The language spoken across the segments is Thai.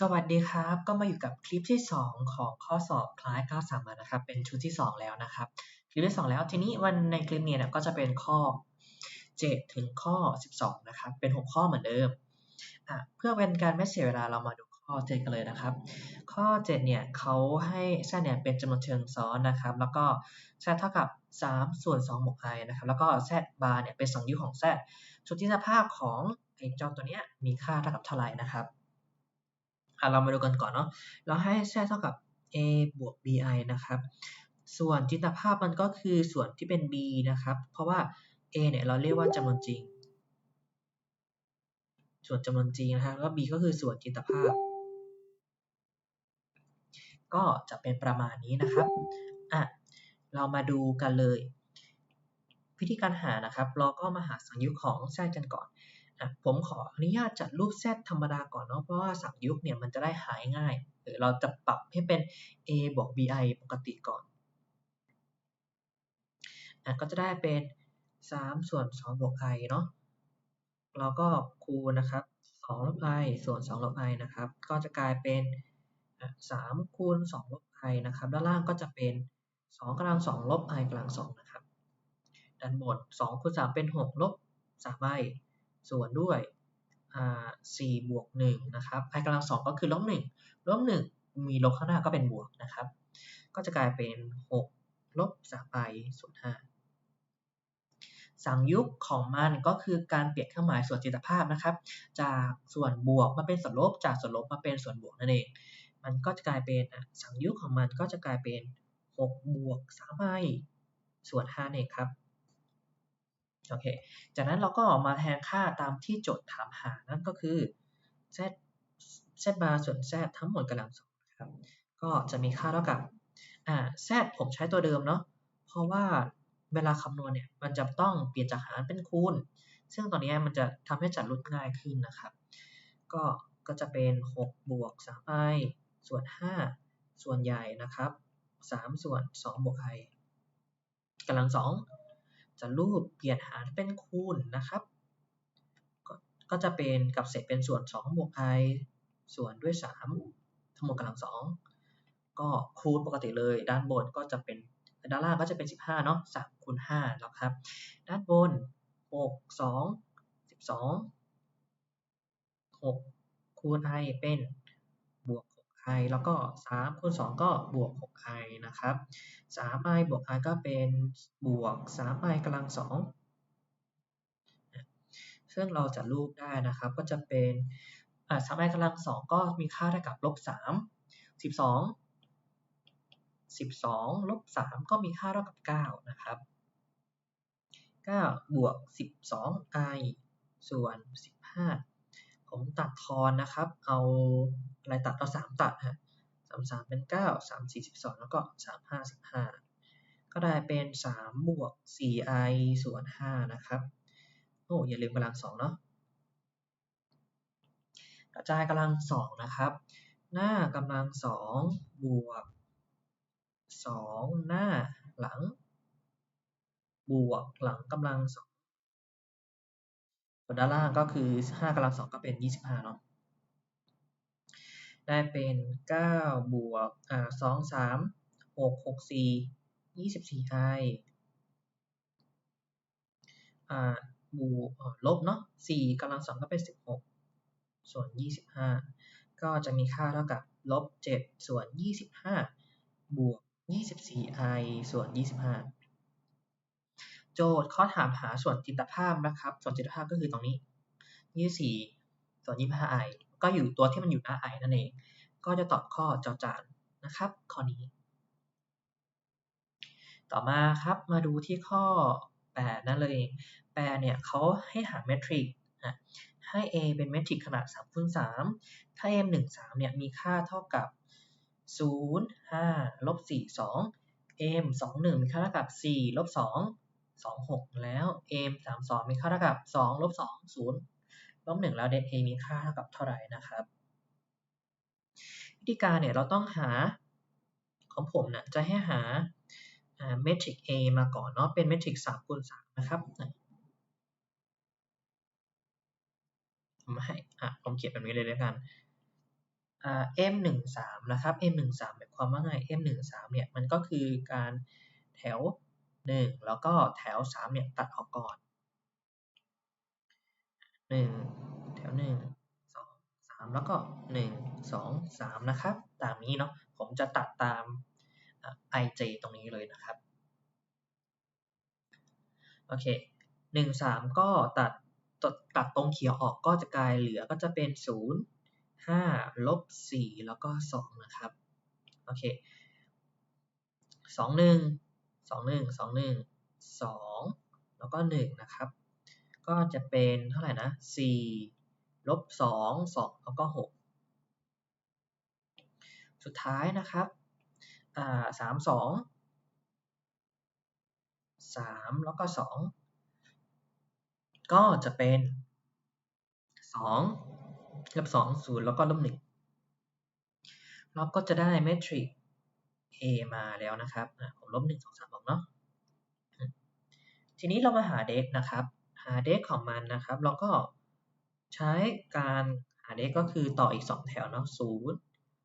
สวัสดีครับ ก็มาอยู่กับคลิปที่ 2 ของข้อสอบคล้าย9 3มานะครับ เป็นชุดที่ 2 แล้วนะครับ คลิปที่ 2 แล้ว ทีนี้วันในคลิปนี้เนี่ยก็จะเป็นข้อ 7 ถึงข้อ 12 นะครับ เป็น 6 ข้อเหมือนเดิมอะเพื่อเป็นการไม่เสียเวลาเรามาดูข้อ 7 กันเลยนะครับ ข้อ 7 เนี่ยเขาให้แซดเนี่ยเป็นจำนวนเชิงซ้อนนะครับ แล้วก็แซดเท่ากับ 3 ส่วน2บวก i นะครับ แล้วก็แซดบาร์เนี่ยเป็น2ยุของแซดสุทธิสภาพของไอ้เจ้าตัวเนี้ยมีค่าเท่ากับเท่าไหร่นะครับ เรามาดูกันก่อนเนาะเราให้แซเท่ากับ a บวก bi นะครับ ส่วนจินตภาพมันก็คือส่วนที่เป็น b นะครับ เพราะว่า a เนี่ยเราเรียกว่าจำนวนจริง ส่วนจำนวนจริงนะครับแล้ว b ก็คือส่วนจินตภาพ ก็จะเป็นประมาณนี้นะครับอะเรามาดูกันเลย วิธีการหานะครับ เราก็มาหาสังยุคของแซกันก่อน ผมขออนุญาตจัดรูปแซธรรมดาก่อนเนาะเพราะว่าสังยุกเนี่ยมันจะได้หายง่ายหรือเราจะปรับให้เป็น a บวก bi ปกติก่อนอะก็จะได้เป็น 3 ส่วน2บวก i เนาะเราก็คูณนะครับ2ลบ i ส่วน2ลบ i นะครับ ก็จะกลายเป็น 3 คูณ2ลบ i นะครับ ด้านล่างก็จะเป็น 2กำลัง2ลบ i กำลัง2นะครับ ด้านบน2คูณ3เป็น 6 ลบ3 i ส่วนด้วยสี่บวกหนึ่งนะครับ i กำลังสองก็คือลบหนึ่งลบหนึ่งมีลบข้างหน้าก็เป็นบวกนะครับ ก็จะกลายเป็นหกลบสาม i ส่วนห้าสังยุกของมันก็คือการเปลี่ยนเครื่องหมายส่วนจิตภาพนะครับ จากส่วนบวกมาเป็นส่วนลบ จากส่วนลบมาเป็นส่วนบวกนั่นเอง มันก็จะกลายเป็นสังยุกของมันก็จะกลายเป็น6บวก3 i ส่วน5เองครับ โอเค จากนั้นเราก็มาแทนค่าตามที่โจทย์ถามหา นั่นก็คือ z z bar ส่วน z ทั้งหมดกำลังสองครับ ก็จะมีค่าเท่ากับอ่า z ผมใช้ตัวเดิมเนาะ เพราะว่าเวลาคำนวณเนี่ย มันจะต้องเปลี่ยนจากหารเป็นคูณ ซึ่งตอนนี้มันจะทำให้จัดรุดง่ายขึ้นนะครับ ก็ ก็จะเป็น 6 บวก 3i ส่วน 5 ส่วนใหญ่นะครับ 3 ส่วน 2 บวก i กำลัง2 จะรูปเปลี่ยนหารเป็นคูณนะครับก็จะเป็นกับเศษเป็นส่วน2บวก i ส่วนด้วย 3 ทั้งหมดกำลัง 2 ก็คูณปกติเลย ด้านบนก็จะเป็นด้านล่างก็จะเป็น 15เนาะ3คูณ5แล้วครับ ด้านบน 6 2 12 6 คูณ i เป็น i แล้วก็3คูณ2ก็บวก 6i นะครับ 3i บวก i ก็เป็นบวก 3i กำลัง2ซึ่งเราจะรูปได้นะครับ ก็จะเป็น 3i กำลัง2ก็มีค่าเท่ากับลบ3 12 12ลบ3ก็มีค่าเท่ากับ9นะครับ9บวก 12i ส่วน 15 ผมตัดทอนนะครับ เอาอะไรตัดเอา3ตัดฮะ3 3เป็น9 3 4 12แล้วก็3 5 15ก็ได้เป็น3บวก 4i ส่วน5นะครับ โอ้อย่าลืมกำลัง2เนาะกระจายกำลัง2นะครับ หน้ากำลัง2บวก2หน้าหลัง บวกหลังกำลัง2 ส่วนด้านล่างก็คือ 5กำลัง2ก็เป็น 25 เนาะ ได้เป็น 9 บวกอ่า2 3 6 6 4 24 i อ่าบวกลบเนาะ4กำลัง2ก็เป็น 16 ส่วน 25 ก็จะมีค่าเท่ากับลบ7ส่วน 25 บวก 24i ส่วน 25 โจทย์ข้อถามหาส่วนจิตภาพนะครับ ส่วนจิตภาพก็คือตรงนี้24ส่วน 25i ก็อยู่ตัวที่มันอยู่หน้า i นั่นเอง ก็จะตอบข้อจอจานนะครับ ข้อนี้ ต่อมาครับมาดูที่ข้อ8นั่นเลย8เนี่ยเขาให้หาเมทริกให้ a เป็นเมทริกขนาด3คูณ3ถ้า m 1 3เนี่ยมีค่าเท่ากับ 0 5ลบ4 2 m 2 1มีค่าเท่ากับ4ลบ2 2 6 แล้ว m 3 2 มีค่าเท่ากับ2ลบ2 0ลบหนึ่งแล้วเดน a มีค่าเท่ากับเท่าไหร่นะครับ วิธีการเนี่ยเราต้องหาของผมนะจะให้หาเมทริก A มาก่อนเนาะเป็นเมทริกสามคูณสามนะครับผมให้อะผมเขียนแบบนี้เลยแล้วกัน m 1 3นะครับ m 1 3หมายความว่าไง m 1 3เนี่ยมันก็คือการแถว 1 แล้วก็แถว 3 เนี่ยตัดออกก่อน 1 แถว 1 2 3 แล้วก็ 1 2 3 นะครับ ตามนี้เนาะผมจะตัดตาม ij ตรงนี้เลยนะครับ โอเค 1 3 ก็ตัดตัดตรงเขียวออกก็จะกลายเหลือก็จะเป็น 0 5ลบ4แล้วก็ 2 นะครับ โอเค 2 1 2 1 2 1 2 แล้วก็ 1 นะครับ ก็จะเป็นเท่าไหร่นะ4ลบ2 2 แล้วก็ 6 สุดท้ายนะครับอ่า3 2 3แล้วก็2ก็จะเป็น2ลบสองศูนย์แล้วก็ลบหนึ่งเราก็จะได้เมทริก A มาแล้วนะครับผมลบหนึ่งสองสาม เนาะทีนี้เรามาหาเดทนะครับ หาเดทของมันนะครับ เราก็ใช้การหาเดทก็คือต่ออีก 2 แถวเนาะศูนย์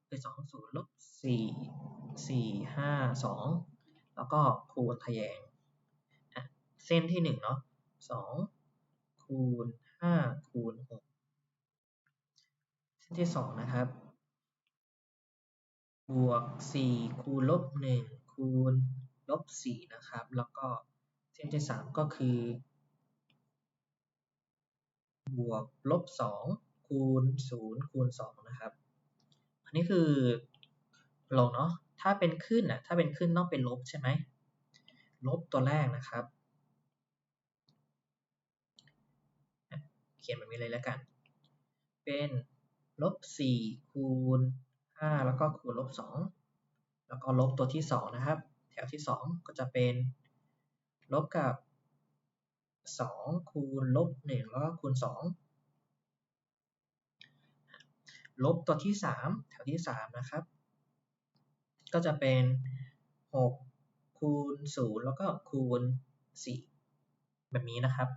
คือสองศูนย์ลบสี่สี่ห้าสองแล้วก็คูณทะแยงเส้นที่1เนาะสองคูณห้าคูณหกที่สองนะครับบวกสี่คูณลบหนึ่งคูณ ลบสี่นะครับ แล้วก็เส้นที่สามก็คือบวกลบสองคูณศูนย์คูณสองนะครับ อันนี้คือลงเนาะ ถ้าเป็นขึ้นอะ ถ้าเป็นขึ้นต้องเป็นลบใช่ไหม ลบตัวแรกนะครับ เขียนแบบนี้เลยแล้วกัน เป็นลบสี่คูณห้าแล้วก็คูณลบสองแล้วก็ลบตัวที่สองนะครับ วที่สองก็จะเป็นลบกับสองคูณลบหนึ่งแล้วก็คูณสองลบตัวที่สามแถวที่สามนะครับ ก็จะเป็นหกคูณศูนย์แล้วก็คูณสี่แบบนี้นะครับ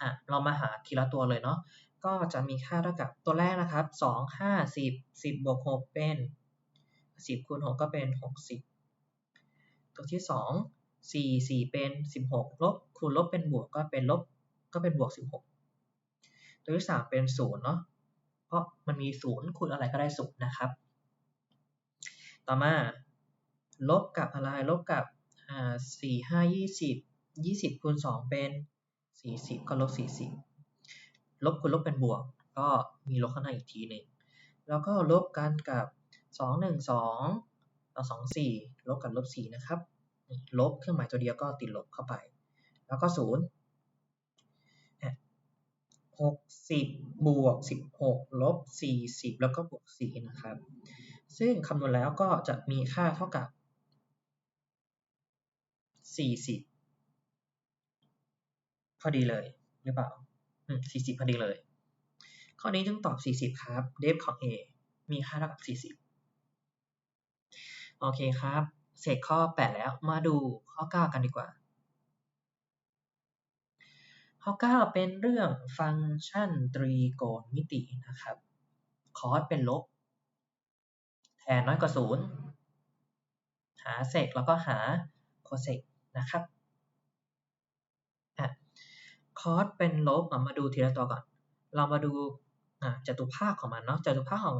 อะเรามาหาทีละตัวเลยเนาะก็จะมีค่าเท่ากับตัวแรกนะครับ 2 5 10 10บวก6เป็น 10คูณ6ก็เป็น 60 ตัวที่2 4 4เป็น16ลบคูณลบเป็นบวกก็เป็นลบก็เป็นบวก16ตัวที่3เป็น0เนาะเพราะมันมี0คูณอะไรก็ได้0นะครับ ต่อมาลบกับอะไรลบกับ4 5 20 20คูณ2เป็น40ก็ลบ40ลบคูณลบเป็นบวก ก็มีลบข้างในอีกทีหนึ่งแล้วก็ลบกันกับ2 1 2ต่อ2 4 ลบกับลบ4นะครับ ลบเครื่องหมายตัวเดียวก็ติดลบเข้าไป แล้วก็0 60 บวก 16 ลบ 40 แล้วก็บวก 4 นะครับ ซึ่งคำนวณแล้วก็จะมีค่าเท่ากับ 40 พอดีเลยหรือเปล่าสี่สิบพอดีเลย ข้อนี้จึงตอบสี่สิบครับ เดฟของ A มีค่าเท่ากับสี่สิบโอเคครับ เสร็จข้อแปดแล้วมาดูข้อเก้ากันดีกว่า ข้อเก้าเป็นเรื่องฟังก์ชันตรีโกณมิตินะครับ คอสเป็นลบ แทนน้อยกว่าศูนย์หาเซกแล้วก็หาโคเซกนะครับคอสเป็นลบมาดูทีละตัวก่อน เรามาดูจตุภาคของมันเนาะจตุภาคของ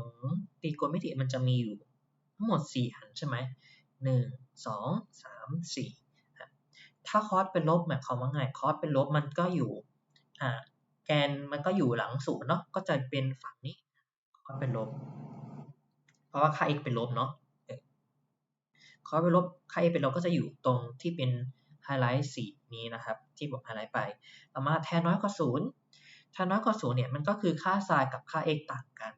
ตรีโกณมิติมันจะมีอยู่ทั้งหมด 4 หันใช่ไหม หนึ่งสองสามสี่ถ้าคอสเป็นลบหมายความว่าไงคอสเป็นลบมันก็อยู่แกนมันก็อยู่หลังศูนย์เนาะก็จะเป็นฝั่งนี้คอสเป็นลบ เพราะว่าค่า x เป็นลบเนาะคอสเป็นลบค่า x เป็นลบก็จะอยู่ตรงที่เป็นไฮไลท์สีนี้นะครับ ที่ผมไฮไลท์ไปต่อมาแทนน้อยกว่าศูนย์แทนน้อยกว่าศูนย์เนี่ยมันก็คือค่าไซน์กับค่า x ต่างกัน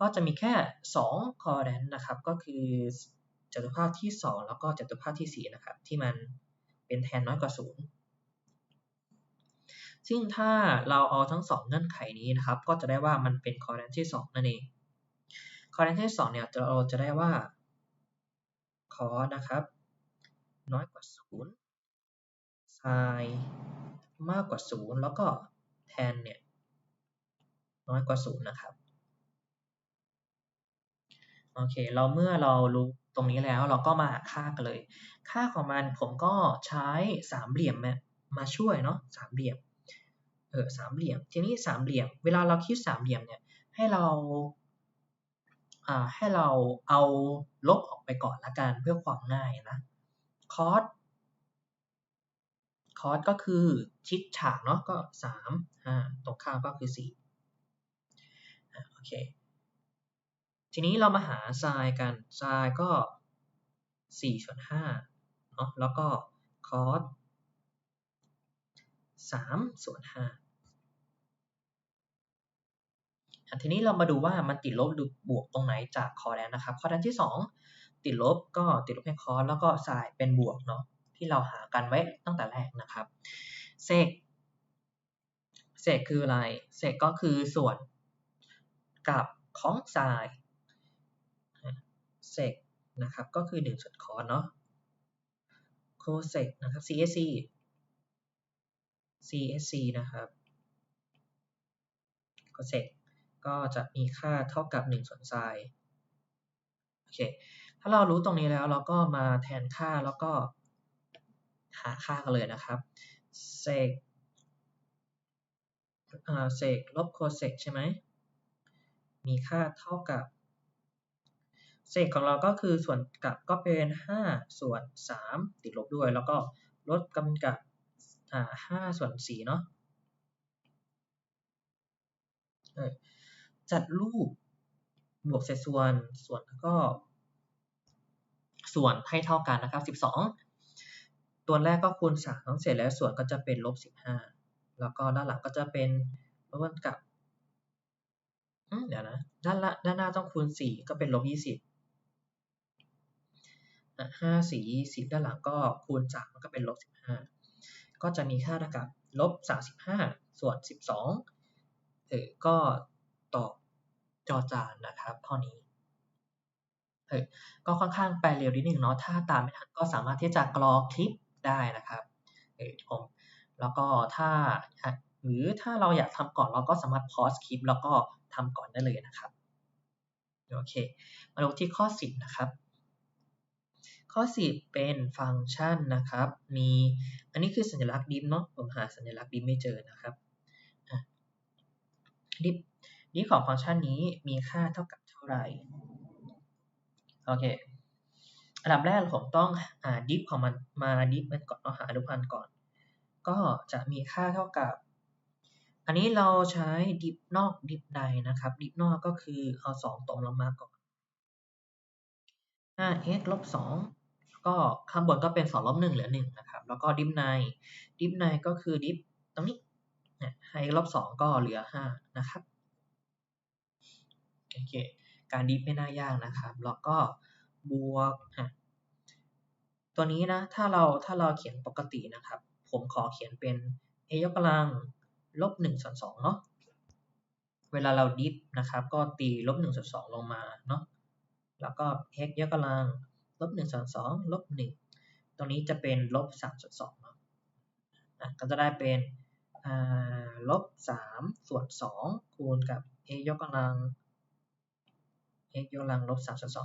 ก็จะมีแค่2คอร์เดนนะครับ ก็คือ จัตุภาพที่ 2 แล้วก็จัตุภาพที่ 4 นะครับ ที่มันเป็นแทนน้อยกว่าศูนย์ซึ่งถ้าเราเอาทั้ง 2 เงื่อนไขนี้นะครับ ก็จะได้ว่ามันเป็นคอร์เดนที่ 2 นั่นเอง คอร์เดนที่ 2 เนี่ยเราจะได้ว่าคอนะครับ น้อยกว่าศูนย์ไซน์มากกว่า 0 แล้วก็แทนเนี่ยน้อยกว่า 0 นะครับ โอเค เราเมื่อเรารู้ ตรงนี้แล้วเราก็มาหาค่ากันเลย ค่าของมันผมก็ใช้สามเหลี่ยมมาช่วยเนาะสามเหลี่ยมเออสามเหลี่ยม ทีนี้สามเหลี่ยม เวลาเราคิดสามเหลี่ยมเนี่ยให้เราอ่าให้เราเอาลบออกไปก่อนละกันเพื่อความง่ายนะคอสคอสก็คือชิดฉากเนาะก็สามอ่าตรงข้ามก็คือสี่โอเค ทีนี้เรามาหาไซน์กันไซน์ก็สี่ส่วนห้าเนาะแล้วก็คอสสามส่วนห้าทีนี้เรามาดูว่ามันติดลบหรือบวกตรงไหนจากคอแดนนะครับ คอแดนที่ 2 ติดลบก็ติดลบให้คอแล้วก็สายเป็นบวกเนาะที่เราหากันไว้ตั้งแต่แรกนะครับเซกเซกคืออะไรเซกก็คือส่วนกับของสาย เซกนะครับก็คือ1ส่วนคอนเนาะโคเซกนะครับ CSC CSC นะครับโคเซกก็จะมีค่าเท่ากับ1ส่วนไซน์โอเคถ้าเรารู้ตรงนี้แล้วเราก็มาแทนค่าแล้วก็หาค่ากันเลยนะครับเซกเซกลบโคเซกใช่ไหมมีค่าเท่ากับ เศษของเราก็คือส่วนกับก็เป็น 5 ส่วน 3 ติดลบด้วย แล้วก็ลดกำกับ5ส่วน4เนาะจัดรูปบวกเศษส่วนส่วนก็ ส่วนให้เท่ากันนะครับ12ตัวแรกก็คูณ3เสร็จแล้วส่วนก็จะเป็นลบ15แล้วก็ด้านหลังก็จะเป็นลบกับเดี๋ยวนะด้านละด้านหน้าต้องคูณ4ก็เป็นลบ 20 5 4 20ด้านหลังก็คูณ3มันก็เป็นลบ15 ก็จะมีค่าเท่ากับลบ35 ส่วน 12เออก็ตอบจอจานนะครับข้อนี้เออก็ค่อนข้างแปเร็วนิดนึงเนาะถ้าตามไม่ทันก็สามารถที่จะกรอคลิปได้นะครับเออผมแล้วก็ถ้าหรือถ้าเราอยากทำก่อนเราก็สามารถพอสคลิปแล้วก็ทำก่อนได้เลยนะครับโอเค มาดูที่ข้อ 10 นะครับ ข้อ 10 เป็นฟังก์ชันนะครับ มีอันนี้คือสัญลักษณ์ดิฟเนาะผมหาสัญลักษณ์ดิฟไม่เจอนะครับดิฟดิฟของฟังก์ชันนี้มีค่าเท่ากับเท่าไหร่โอเคอันดับแรกผมต้องอ่าดิฟของมันมาดิฟมันก่อนเราหาอนุพันธ์ก่อน ก็จะมีค่าเท่ากับ อันนี้เราใช้ดิฟนอกดิฟในนะครับ ดิฟนอกก็คือเอา 2ตรงลงมาก่อน 5x ลบ2 ก็ข้างบนก็เป็น2ลบ1เหลือ1นะครับ แล้วก็ดิฟในดิฟในก็คือดิฟตรงนี้ให้ลบ2ก็เหลือ5นะครับโอเคการดิฟไม่น่ายากนะครับ แล้วก็บวกตัวนี้นะถ้าเราถ้าเราเขียนปกตินะครับ ผมขอเขียนเป็น a ยกกำลังลบ1ส่วน2เนาะเวลาเราดิฟนะครับ ก็ตีลบ1ส่วน2ลงมาเนาะแล้วก็ x ยกกำลัง ลบ1ส่วน2ลบ1ตรงนี้จะเป็นลบ3ส่วน2เนาะก็จะได้เป็นลบ3ส่วน2คูณกับ a ยกกำลัง x ยกกำลังลบ3ส่วน2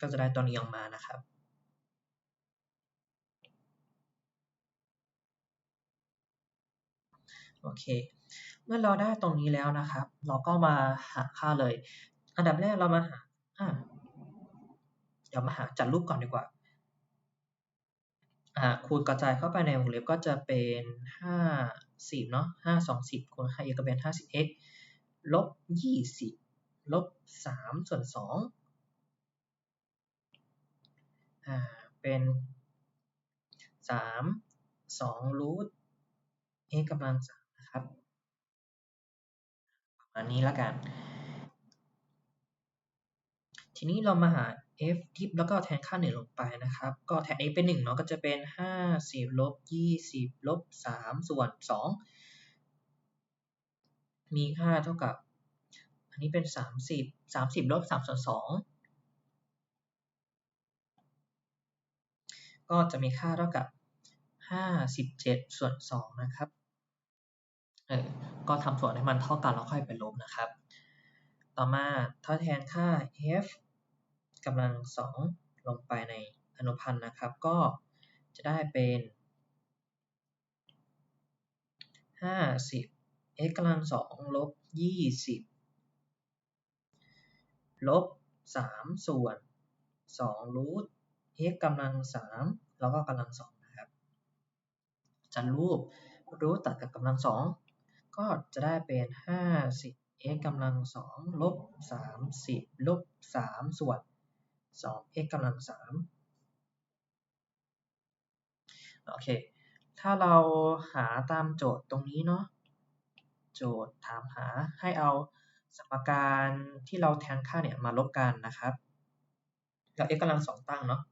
ก็จะได้ตัวนี้ออกมานะครับ โอเค เมื่อเราได้ตรงนี้แล้วนะครับ เราก็มาหาค่าเลย อันดับแรกเรามาหา เดี๋ยวมาหาจัดรูปก่อนดีกว่าอ่าคูณกระจายเข้าไปในวงเล็บก็จะเป็นห้าสิบเนาะห้าสองสิบคูณห้าเอกก็เป็นห้าสิบ x ลบยี่สิบลบสามส่วนสองอ่าเป็นสามสองรูท x กำลังสามนะครับ อันนี้ละกัน ทีนี้เรามาหา f ทิปแล้วก็แทนค่าหนึ่งลงไปนะครับ ก็แทน f เป็นหนึ่งเนาะก็จะเป็นห้าสิบลบยี่สิบลบสามส่วนสองมีค่าเท่ากับ อันนี้เป็นสามสิบสามสิบลบสามส่วนสองก็จะมีค่าเท่ากับห้าสิบเจ็ดส่วนสองนะครับเออก็ทำส่วนให้มันเท่ากันแล้วค่อยไปลบนะครับ ต่อมาทดแทนค่า f กำลังสองลงไปในอนุพันธ์นะครับ ก็จะได้เป็นห้าสิบ x กำลังสองลบยี่สิบลบสามส่วนสองรูท x กำลังสามแล้วก็กำลังสองนะครับจัดรูปรูทตัดกับกำลังสองก็จะได้เป็นห้าสิบ x กำลังสองลบสามสิบลบสามส่วน สอง x กำลังสามโอเค ถ้าเราหาตามโจทย์ตรงนี้เนาะ โจทย์ถามหาให้เอาสมการที่เราแทนค่าเนี่ยมาลบกันนะครับกับ x กำลังสองตั้งเนาะ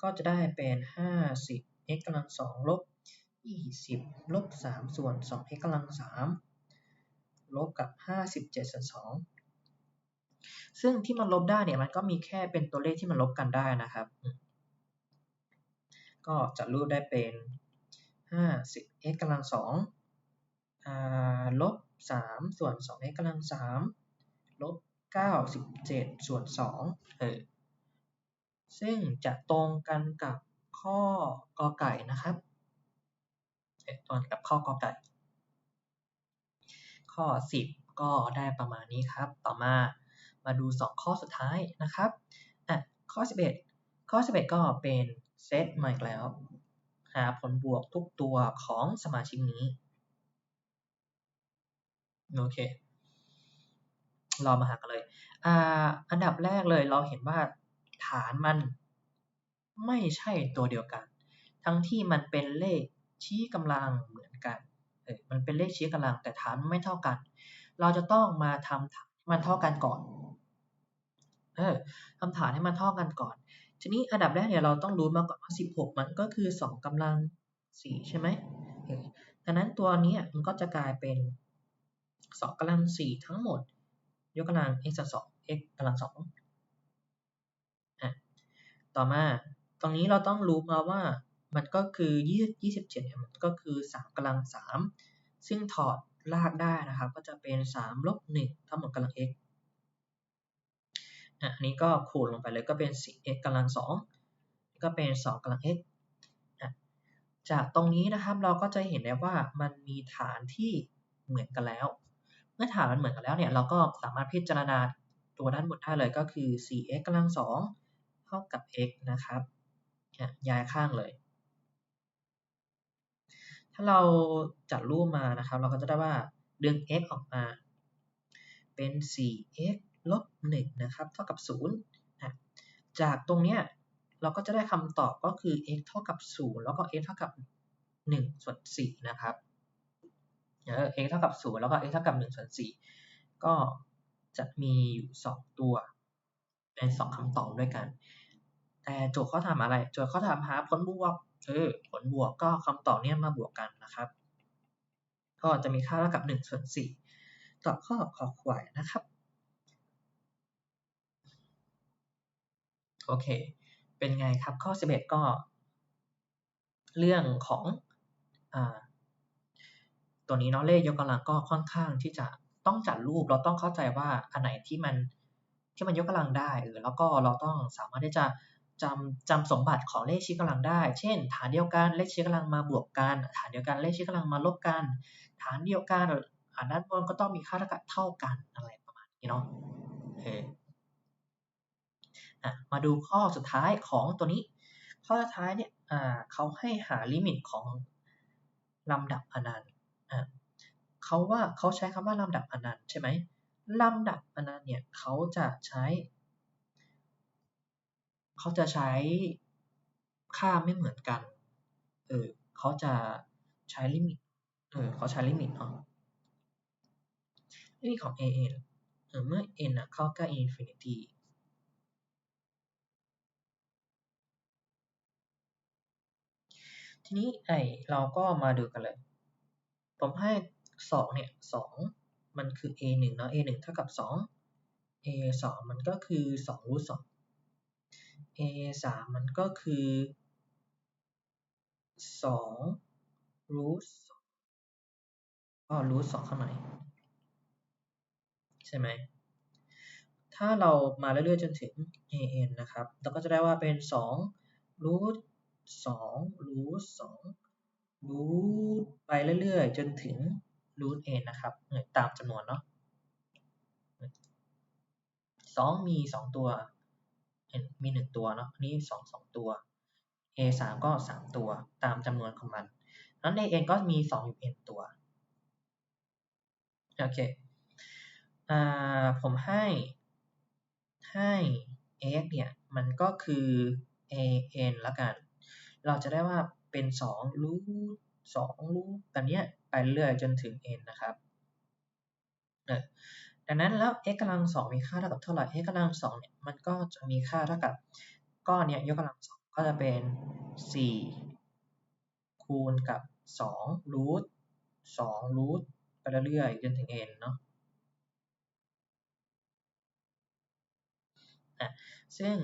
ก็จะได้เป็นห้าสิบ x กำลังสองลบยี่สิบลบสามส่วนสอง x กำลังสามลบกับห้าสิบเจ็ดส่วนสอง ซึ่งที่มันลบได้เนี่ยมันก็มีแค่เป็นตัวเลขที่มันลบกันได้นะครับ ก็จะรูปได้เป็นห้าสิบ x กำลังสองลบสามส่วนสอง x กำลังสามลบเก้าสิบเจ็ดส่วนสองเออซึ่งจะตรงกันกับข้อกอไก่นะครับตรงกับข้อกอไก่ ข้อ 10 ก็ได้ประมาณนี้ครับ ต่อมา มาดู 2 ข้อสุดท้ายนะครับอะข้อ 11 ข้อ 11 ก็เป็นเซตใหม่แล้ว หาผลบวกทุกตัวของสมาชิกนี้ โอเค เรามาหากันเลยอ่าอันดับแรกเลยเราเห็นว่าฐานมันไม่ใช่ตัวเดียวกัน ทั้งที่มันเป็นเลขชี้กำลังเหมือนกันเออมันเป็นเลขชี้กำลังแต่ฐานไม่เท่ากัน เราจะต้องมาทำฐานมันเท่ากันก่อน เออทำฐานให้มันเท่ากันก่อน ทีนี้อันดับแรกเนี่ยเราต้องรู้มาก่อนว่า 16 มันก็คือ 2กำลัง 4 ใช่ไหมดังนั้นตัวนี้มันก็จะกลายเป็น 2กำลัง 4 ทั้งหมด ยกกำลัง x 2 x กำลัง2อะต่อมาตรงนี้เราต้องรู้มาว่ามันก็คือ27เนี่ยมันก็คือ 3กำลัง 3 ซึ่งถอดรากได้นะครับ ก็จะเป็น 3 ลบ 1 ทั้งหมดกำลัง x อันนี้ก็คูณลงไปเลยก็เป็น 4x กำลัง2ก็เป็น 2กำลัง x จากตรงนี้นะครับเราก็จะเห็นได้ว่ามันมีฐานที่เหมือนกันแล้ว เมื่อฐานมันเหมือนกันแล้วเนี่ยเราก็สามารถพิจารณาตัวด้านบนได้เลยก็คือ 4x กำลัง2เท่ากับ x นะครับย้ายข้างเลย ถ้าเราจัดรูปมานะครับ เราก็จะได้ว่าดึง x ออกมา เป็น 4x ลบ1นะครับเท่ากับ0นะจากตรงเนี้ยเราก็จะได้คำตอบก็คือ x เท่ากับ 0 แล้วก็ x เท่ากับ 1 ส่วน 4 นะครับเออ x เท่ากับ 0 แล้วก็ x เท่ากับ 1 ส่วน 4 ก็จะมีอยู่ 2 ตัวเป็น2คำตอบด้วยกัน แต่โจทย์เขาถามอะไร โจทย์เขาถามหาผลบวก เออ ผลบวกก็คำตอบเนี้ยมาบวกกันนะครับ ก็จะมีค่าเท่ากับ 1 ส่วน 4 ตอบข้อขอควายนะครับ โอเค เป็นไงครับ ข้อ 11 ก็ เรื่องของอตัวนี้เนาะเลขยกกำลังก็ค่อนข้างที่จะต้องจัดรูปเราต้องเข้าใจว่าอันไหนที่มันที่มันยกกำลังได้เออแล้วก็เราต้องสามารถที่จะจำจำสมบัติของเลขชี้กำลังได้ เช่น ฐานเดียวกันเลขชี้กำลังมาบวกกัน ฐานเดียวกันเลขชี้กำลังมาลบกัน ฐานเดียวกันอ่านด้านบนก็ต้องมีค่าเท่ากับเท่ากันอะไรประมาณนี้เนาะเอออะ มาดูข้อสุดท้ายของตัวนี้ ข้อสุดท้ายเนี่ยเขาให้หาลิมิตของลำดับอนันต์เขาว่าเขาใช้คำว่าลำดับอนันต์ใช่ไหมลำดับอนันต์เนี่ยเขาจะใช้เขาจะใช้ค่าไม่เหมือนกัน เออเขาจะใช้ลิมิต เออเขาใช้ลิมิตเนาะลิมิตของ a n เออเมื่อ n อะเข้าใกล้ infinity ทีนี้ไอเราก็มาดูกันเลย ผมให้สองเนี่ยสองมันคือ a หนึ่งเนาะ a หนึ่งเท่ากับสอง a สองมันก็คือสองรูทสอง a สามมันก็คือสองรูทก็รูทสองข้างในใช่ไหม ถ้าเรามาเรื่อยๆจนถึง an นะครับ เราก็จะได้ว่าเป็น2รูท 2รูท2รูทไปเรื่อยๆ จนถึงรูท n นะครับตามจำนวนเนาะ2 มี 2 ตัวมี 1 ตัวเนาะนี่2 2 ตัว a 3ก็ 3 ตัวตามจำนวนของมันนั้นใน n ก็มี 2 อยู่ n ตัว โอเคอ่าผมให้ให้ x เนี่ย มันก็คือ a n ละกัน เราจะได้ว่าเป็น2รูท2รูทแบบนี้ไปเรื่อยจนถึง n นะครับเออดังนั้นแล้ว x กำลัง2มีค่าเท่ากับเท่าไหร่ x กำลัง2เนี่ยมันก็จะมีค่าเท่ากับก้อนเนี้ยยกกำลัง2ก็จะเป็น 4 คูณกับ2รูท2รูทไปเรื่อยๆจนถึง n เนาะอะซึ่ง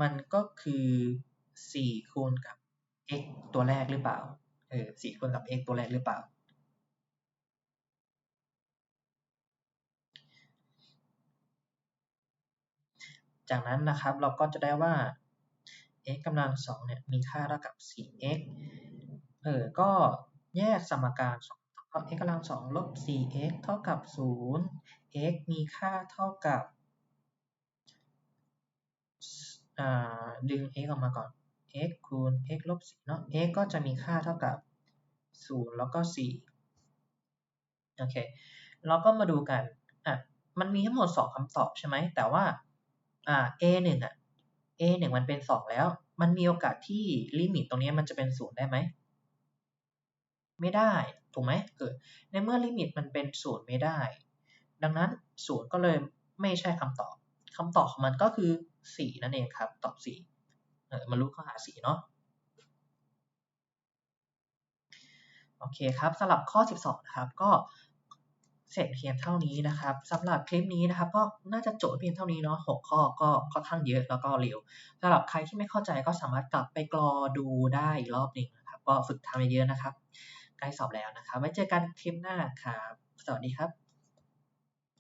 มันก็คือ 4 คูณกับ x ตัวแรกหรือเปล่า เออ4คูณกับ x ตัวแรกหรือเปล่า จากนั้นนะครับเราก็จะได้ว่า x กำลัง2เนี่ยมีค่าเท่ากับ 4x เออ ก็แยกสมการ2ก็ x กำลัง2ลบ 4x เท่ากับ 0 x มีค่าเท่ากับดึง x ออกมาก่อน x คูณ x ลบ4เนาะ x ก็จะมีค่าเท่ากับ 0 แล้วก็4โอเคเราก็มาดูกันอะมันมีทั้งหมด 2คำตอบใช่ไหม แต่ว่าอ่า a 1อะ a 1มันเป็น 2 แล้ว มันมีโอกาสที่ลิมิตตรงนี้มันจะเป็น 0 ได้ไหม ไม่ได้ ถูกไหมเออในเมื่อลิมิตมันเป็น 0 ไม่ได้ ดังนั้น 0 ก็เลยไม่ใช่คำตอบคำตอบของมันก็คือสี่นั่นเองครับ ตอบสี่ มารู้ข้อหาสีเนาะโอเคครับสำหรับข้อ 12 นะครับ ก็เสร็จเพียงเท่านี้นะครับสำหรับคลิปนี้นะครับ ก็น่าจะโจทย์เพียงเท่านี้เนาะหกข้อก็ค่อนข้างเยอะแล้วก็เร็วสำหรับใครที่ไม่เข้าใจก็สามารถกลับไปกรอดูได้อีกรอบหนึ่งนะครับ ก็ฝึกทำเยอะๆนะครับใกล้สอบแล้วนะครับไว้เจอกันคลิปหน้าครับ สวัสดีครับ